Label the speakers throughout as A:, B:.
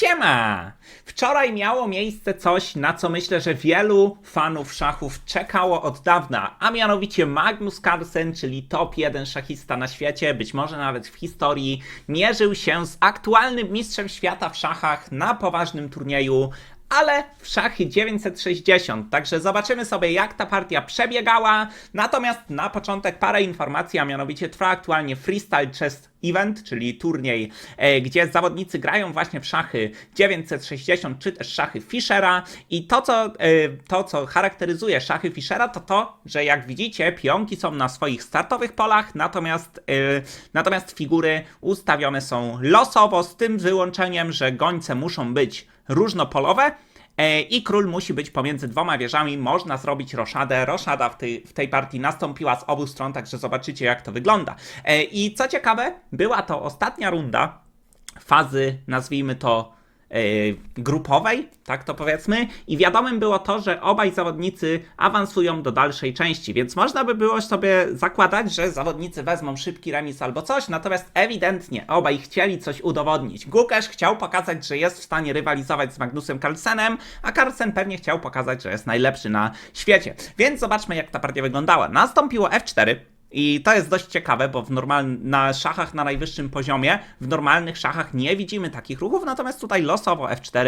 A: Siema! Wczoraj miało miejsce coś, na co myślę, że wielu fanów szachów czekało od dawna, a mianowicie Magnus Carlsen, czyli top 1 szachista na świecie, być może nawet w historii, mierzył się z aktualnym mistrzem świata w szachach na poważnym turnieju, ale w szachy 960. Także zobaczymy sobie, jak ta partia przebiegała. Natomiast na początek parę informacji, a mianowicie trwa aktualnie Freestyle Chess Event, czyli turniej, e, gdzie zawodnicy grają właśnie w szachy 960 czy też szachy Fischera. I to co, e, to, co charakteryzuje szachy Fischera, to to, że jak widzicie, pionki są na swoich startowych polach, natomiast, e, natomiast figury ustawione są losowo, z tym wyłączeniem, że gońce muszą być różnopolowe. E, I król musi być pomiędzy dwoma wieżami. Można zrobić roszadę. Roszada w tej, w tej partii nastąpiła z obu stron, także zobaczycie, jak to wygląda. E, I co ciekawe, była to ostatnia runda fazy, nazwijmy to grupowej, tak to powiedzmy, i wiadomym było to, że obaj zawodnicy awansują do dalszej części, więc można by było sobie zakładać, że zawodnicy wezmą szybki remis albo coś, natomiast ewidentnie obaj chcieli coś udowodnić. Gukesz chciał pokazać, że jest w stanie rywalizować z Magnusem Carlsenem, a Carlsen pewnie chciał pokazać, że jest najlepszy na świecie. Więc zobaczmy, jak ta partia wyglądała. Nastąpiło F4, i to jest dość ciekawe, bo w normal... na szachach na najwyższym poziomie, w normalnych szachach nie widzimy takich ruchów, natomiast tutaj losowo F4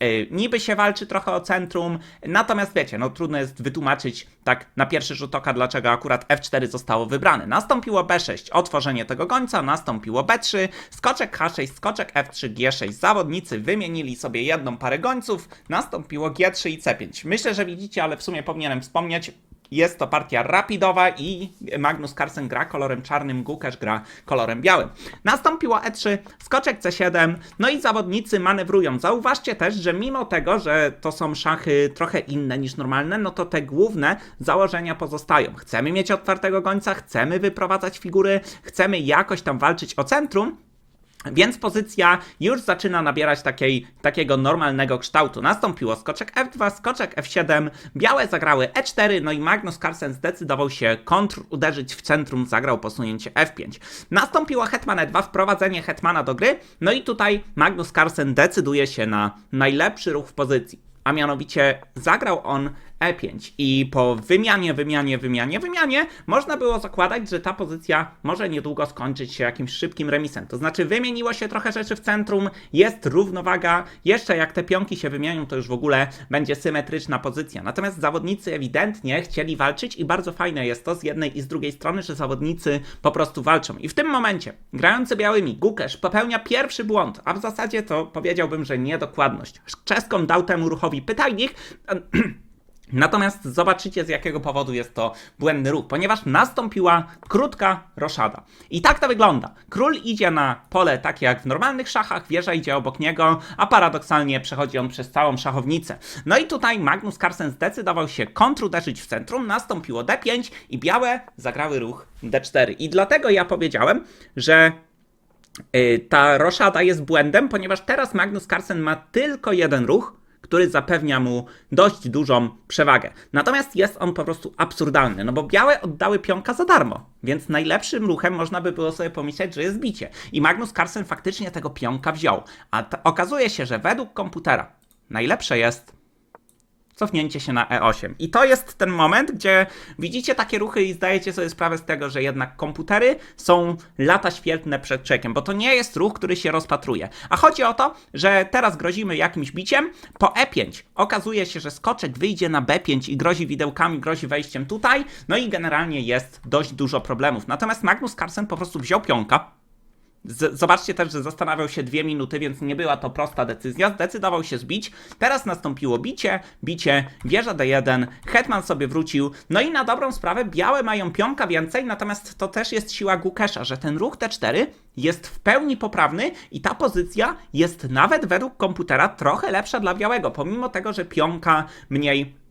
A: yy, niby się walczy trochę o centrum, natomiast wiecie, no trudno jest wytłumaczyć tak na pierwszy rzut oka, dlaczego akurat F4 zostało wybrane. Nastąpiło B6, otworzenie tego gońca, nastąpiło B3, skoczek H6, skoczek F3, G6. Zawodnicy wymienili sobie jedną parę gońców, nastąpiło G3 i C5. Myślę, że widzicie, ale w sumie powinienem wspomnieć, jest to partia rapidowa i Magnus Carlsen gra kolorem czarnym, Gukesz gra kolorem białym. Nastąpiło E3, skoczek C7, no i zawodnicy manewrują. Zauważcie też, że mimo tego, że to są szachy trochę inne niż normalne, no to te główne założenia pozostają. Chcemy mieć otwartego gońca, chcemy wyprowadzać figury, chcemy jakoś tam walczyć o centrum, więc pozycja już zaczyna nabierać takiej, takiego normalnego kształtu. Nastąpiło skoczek F2, skoczek F7, białe zagrały E4, no i Magnus Carlsen zdecydował się kontr uderzyć w centrum, zagrał posunięcie F5. Nastąpiło hetman E2, wprowadzenie hetmana do gry, no i tutaj Magnus Carlsen decyduje się na najlepszy ruch w pozycji. A mianowicie zagrał on E5 i po wymianie, wymianie, wymianie, wymianie można było zakładać, że ta pozycja może niedługo skończyć się jakimś szybkim remisem. To znaczy wymieniło się trochę rzeczy w centrum, jest równowaga, jeszcze jak te pionki się wymienią, to już w ogóle będzie symetryczna pozycja. Natomiast zawodnicy ewidentnie chcieli walczyć i bardzo fajne jest to z jednej i z drugiej strony, że zawodnicy po prostu walczą. I w tym momencie grający białymi Gukesz popełnia pierwszy błąd, a w zasadzie to powiedziałbym, że niedokładność. Czeską dał temu ruchowi pytajnik, Natomiast zobaczycie, z jakiego powodu jest to błędny ruch, ponieważ nastąpiła krótka roszada. I tak to wygląda. Król idzie na pole takie jak w normalnych szachach, wieża idzie obok niego, a paradoksalnie przechodzi on przez całą szachownicę. No i tutaj Magnus Carlsen zdecydował się kontruderzyć w centrum, nastąpiło D5 i białe zagrały ruch D4. I dlatego ja powiedziałem, że yy, ta roszada jest błędem, ponieważ teraz Magnus Carlsen ma tylko jeden ruch, który zapewnia mu dość dużą przewagę. Natomiast jest on po prostu absurdalny, no bo białe oddały pionka za darmo, więc najlepszym ruchem można by było sobie pomyśleć, że jest bicie. I Magnus Carlsen faktycznie tego pionka wziął. A okazuje się, że według komputera najlepsze jest cofnięcie się na E8. I to jest ten moment, gdzie widzicie takie ruchy i zdajecie sobie sprawę z tego, że jednak komputery są lata świetne przed czekiem, bo to nie jest ruch, który się rozpatruje. A chodzi o to, że teraz grozimy jakimś biciem, po E5 okazuje się, że skoczek wyjdzie na B5 i grozi widełkami, grozi wejściem tutaj, no i generalnie jest dość dużo problemów. Natomiast Magnus Carlsen po prostu wziął pionka, z zobaczcie też, że zastanawiał się dwie minuty, więc nie była to prosta decyzja. Zdecydował się zbić. Teraz nastąpiło bicie, bicie, wieża D1, hetman sobie wrócił. No i na dobrą sprawę białe mają pionka więcej, natomiast to też jest siła Gukesza, że ten ruch T4 jest w pełni poprawny i ta pozycja jest nawet według komputera trochę lepsza dla białego, pomimo tego, że pionka mniej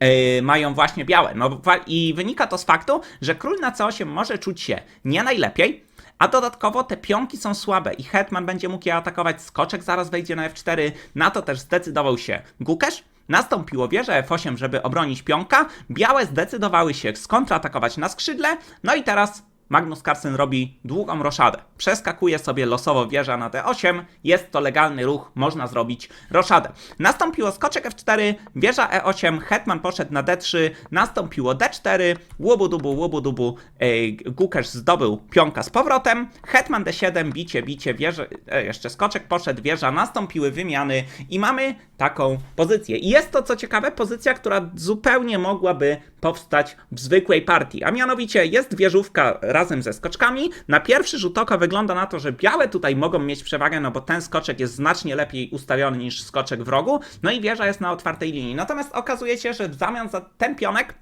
A: Yy, mają właśnie białe. No, I wynika to z faktu, że król na C8 może czuć się nie najlepiej, a dodatkowo te pionki są słabe i hetman będzie mógł je atakować, skoczek zaraz wejdzie na f4, na to też zdecydował się Gukesz. Nastąpiło wieża f8, żeby obronić pionka, białe zdecydowały się skontratakować na skrzydle, no i teraz Magnus Carlsen robi długą roszadę. Przeskakuje sobie losowo wieża na D8. Jest to legalny ruch, można zrobić roszadę. Nastąpiło skoczek F4, wieża E8, hetman poszedł na D3, nastąpiło D4, łubu dubu, łubu dubu, e, Gukesz zdobył pionka z powrotem, hetman D7, bicie, bicie, wieża, e, jeszcze skoczek poszedł, wieża, nastąpiły wymiany i mamy taką pozycję. I jest to, co ciekawe, pozycja, która zupełnie mogłaby powstać w zwykłej partii, a mianowicie jest wieżówka razem ze skoczkami. Na pierwszy rzut oka wygląda na to, że białe tutaj mogą mieć przewagę, no bo ten skoczek jest znacznie lepiej ustawiony niż skoczek w rogu, no i wieża jest na otwartej linii. Natomiast okazuje się, że w zamian za ten pionek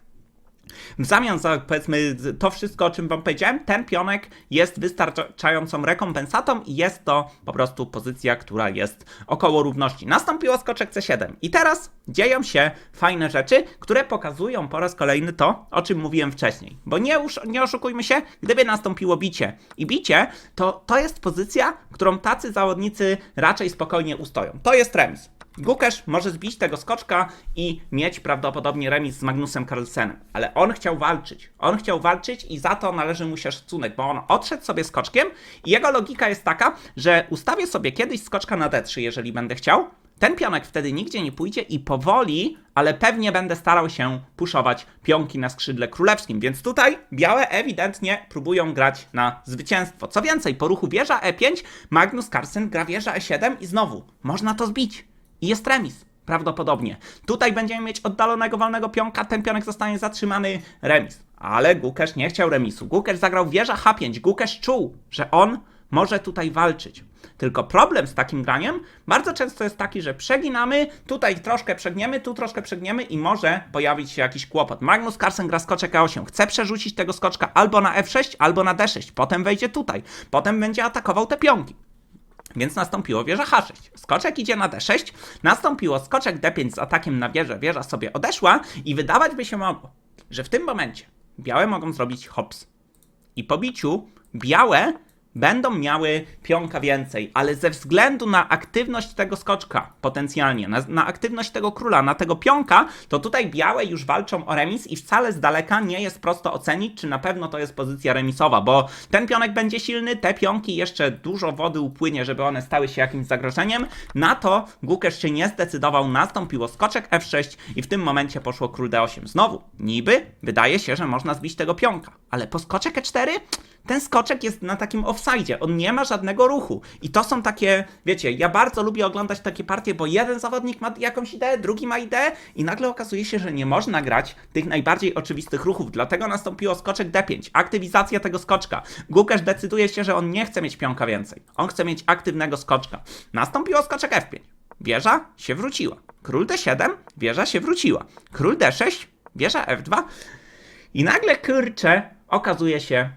A: w zamian za, powiedzmy, to wszystko, o czym wam powiedziałem, ten pionek jest wystarczającą rekompensatą i jest to po prostu pozycja, która jest około równości. Nastąpiło skoczek C7 i teraz dzieją się fajne rzeczy, które pokazują po raz kolejny to, o czym mówiłem wcześniej. Bo nie, nie oszukujmy się, gdyby nastąpiło bicie i bicie, to to jest pozycja, którą tacy zawodnicy raczej spokojnie ustoją. To jest remis. Gukesz może zbić tego skoczka i mieć prawdopodobnie remis z Magnusem Carlsenem, ale on chciał walczyć. On chciał walczyć i za to należy mu się szacunek, bo on odszedł sobie skoczkiem i jego logika jest taka, że ustawię sobie kiedyś skoczka na D3, jeżeli będę chciał. Ten pionek wtedy nigdzie nie pójdzie i powoli, ale pewnie będę starał się puszować pionki na skrzydle królewskim, więc tutaj białe ewidentnie próbują grać na zwycięstwo. Co więcej, po ruchu wieża E5 Magnus Carlsen gra wieża E7 i znowu można to zbić. I jest remis. Prawdopodobnie. Tutaj będziemy mieć oddalonego walnego pionka, ten pionek zostanie zatrzymany, remis. Ale Gukesz nie chciał remisu. Gukesz zagrał wieża H5. Gukesz czuł, że on może tutaj walczyć. Tylko problem z takim graniem bardzo często jest taki, że przeginamy, tutaj troszkę przegniemy, tu troszkę przegniemy i może pojawić się jakiś kłopot. Magnus Carlsen gra skoczek A8. Chce przerzucić tego skoczka albo na F6, albo na D6. Potem wejdzie tutaj. Potem będzie atakował te pionki. Więc nastąpiło wieża H6. Skoczek idzie na D6, nastąpiło skoczek D5 z atakiem na wieżę, wieża sobie odeszła i wydawać by się mogło, że w tym momencie białe mogą zrobić hops. I po biciu białe będą miały pionka więcej, ale ze względu na aktywność tego skoczka potencjalnie, na, na aktywność tego króla, na tego pionka, to tutaj białe już walczą o remis i wcale z daleka nie jest prosto ocenić, czy na pewno to jest pozycja remisowa, bo ten pionek będzie silny, te pionki jeszcze dużo wody upłynie, żeby one stały się jakimś zagrożeniem. Na to Gukesz się nie zdecydował, nastąpiło skoczek F6 i w tym momencie poszło król D8. Znowu, niby wydaje się, że można zbić tego pionka, ale po skoczek E4 ten skoczek jest na takim offside, on nie ma żadnego ruchu. I to są takie, wiecie, ja bardzo lubię oglądać takie partie, bo jeden zawodnik ma jakąś ideę, drugi ma ideę i nagle okazuje się, że nie można grać tych najbardziej oczywistych ruchów. Dlatego nastąpiło skoczek D5, aktywizacja tego skoczka. Gukesz decyduje się, że on nie chce mieć pionka więcej. On chce mieć aktywnego skoczka. Nastąpiło skoczek F5. Wieża się wróciła. Król D7, wieża się wróciła. Król D6, wieża F2. I nagle, kurczę, okazuje się,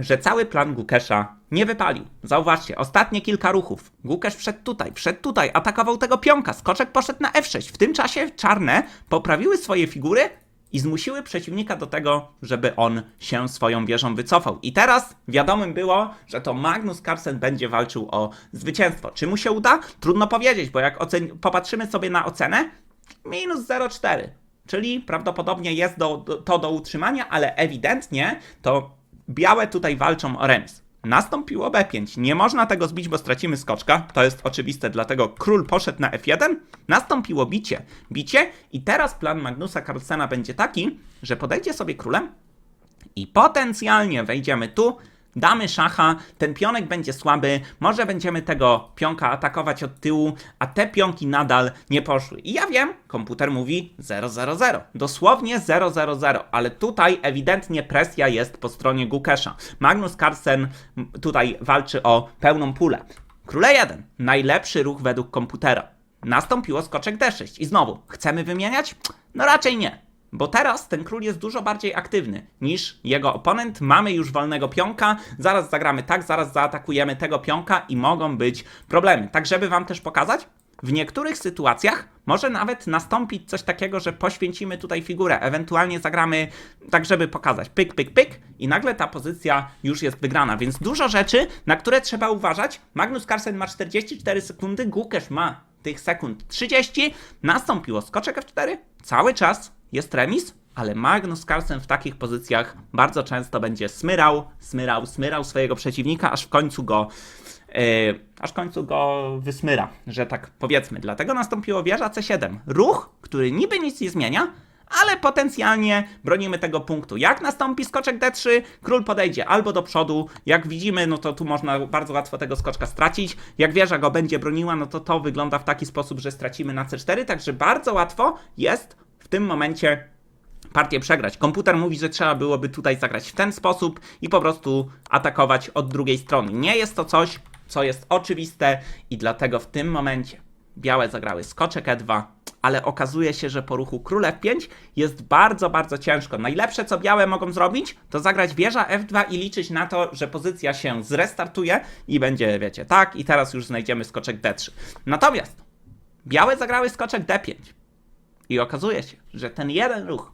A: że cały plan Gukesza nie wypalił. Zauważcie, ostatnie kilka ruchów. Gukesz wszedł tutaj, wszedł tutaj, atakował tego pionka, skoczek poszedł na F6. W tym czasie czarne poprawiły swoje figury i zmusiły przeciwnika do tego, żeby on się swoją wieżą wycofał. I teraz wiadomym było, że to Magnus Carlsen będzie walczył o zwycięstwo. Czy mu się uda? Trudno powiedzieć, bo jak popatrzymy sobie na ocenę, minus 0,4. Czyli prawdopodobnie jest do, do, to do utrzymania, ale ewidentnie to białe tutaj walczą o remis. Nastąpiło B5. Nie można tego zbić, bo stracimy skoczka. To jest oczywiste, dlatego król poszedł na F1. Nastąpiło bicie. Bicie i teraz plan Magnusa Carlsena będzie taki, że podejdzie sobie królem i potencjalnie wejdziemy tu, damy szacha, ten pionek będzie słaby, może będziemy tego pionka atakować od tyłu, a te pionki nadal nie poszły. I ja wiem, komputer mówi 000, dosłownie 000, ale tutaj ewidentnie presja jest po stronie Gukesza. Magnus Carlsen tutaj walczy o pełną pulę. Króle 1, najlepszy ruch według komputera. Nastąpiło skoczek D6 i znowu, chcemy wymieniać? No raczej nie. Bo teraz ten król jest dużo bardziej aktywny niż jego oponent. Mamy już wolnego pionka, zaraz zagramy tak, zaraz zaatakujemy tego pionka i mogą być problemy. Tak, żeby wam też pokazać, w niektórych sytuacjach może nawet nastąpić coś takiego, że poświęcimy tutaj figurę, ewentualnie zagramy tak, żeby pokazać pyk, pyk, pyk i nagle ta pozycja już jest wygrana, więc dużo rzeczy, na które trzeba uważać. Magnus Carlsen ma 44 sekundy, Gukesz ma tych sekund 30, nastąpiło skoczek F4, cały czas jest remis, ale Magnus Carlsen w takich pozycjach bardzo często będzie smyrał, smyrał, smyrał swojego przeciwnika, aż w końcu go Yy, aż w końcu go wysmyra, że tak powiedzmy. Dlatego nastąpiło wieża C7. Ruch, który niby nic nie zmienia, ale potencjalnie bronimy tego punktu. Jak nastąpi skoczek D3, król podejdzie albo do przodu. Jak widzimy, no to tu można bardzo łatwo tego skoczka stracić. Jak wieża go będzie broniła, no to to wygląda w taki sposób, że stracimy na C4, także bardzo łatwo jest w tym momencie partię przegrać. Komputer mówi, że trzeba byłoby tutaj zagrać w ten sposób i po prostu atakować od drugiej strony. Nie jest to coś, co jest oczywiste i dlatego w tym momencie białe zagrały skoczek E2, ale okazuje się, że po ruchu król F5 jest bardzo, bardzo ciężko. Najlepsze, co białe mogą zrobić, to zagrać wieża F2 i liczyć na to, że pozycja się zrestartuje i będzie, wiecie, tak, i teraz już znajdziemy skoczek D3. Natomiast białe zagrały skoczek D5 i okazuje się, że ten jeden ruch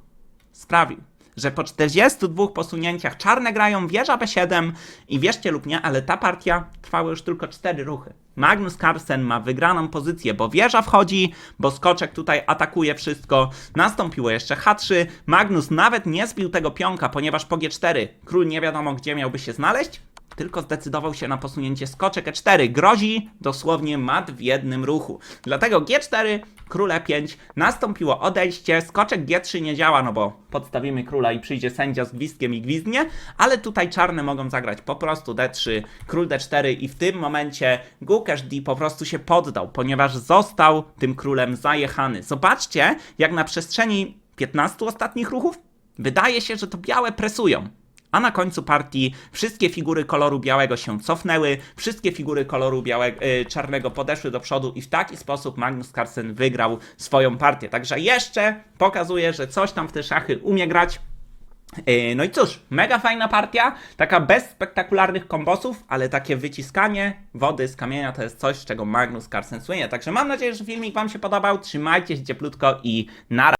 A: sprawił, że po 42 posunięciach czarne grają wieża B7 i wierzcie lub nie, ale ta partia trwała już tylko 4 ruchy. Magnus Carlsen ma wygraną pozycję, bo wieża wchodzi, bo skoczek tutaj atakuje wszystko. Nastąpiło jeszcze H3. Magnus nawet nie zbił tego pionka, ponieważ po G4 król nie wiadomo gdzie miałby się znaleźć tylko zdecydował się na posunięcie skoczek E4. Grozi dosłownie mat w jednym ruchu. Dlatego G4, król E5, nastąpiło odejście, skoczek G3 nie działa, no bo podstawimy króla i przyjdzie sędzia z gwizdkiem i gwizdnie, ale tutaj czarne mogą zagrać po prostu D3, król D4 i w tym momencie Gukesz D po prostu się poddał, ponieważ został tym królem zajechany. Zobaczcie, jak na przestrzeni 15 ostatnich ruchów wydaje się, że to białe presują. A na końcu partii wszystkie figury koloru białego się cofnęły, wszystkie figury koloru białego, y, czarnego podeszły do przodu i w taki sposób Magnus Carlsen wygrał swoją partię. Także jeszcze pokazuje, że coś tam w te szachy umie grać. Yy, No i cóż, mega fajna partia, taka bez spektakularnych kombosów, ale takie wyciskanie wody z kamienia to jest coś, z czego Magnus Carlsen słynie. Także mam nadzieję, że filmik Wam się podobał, trzymajcie się cieplutko i na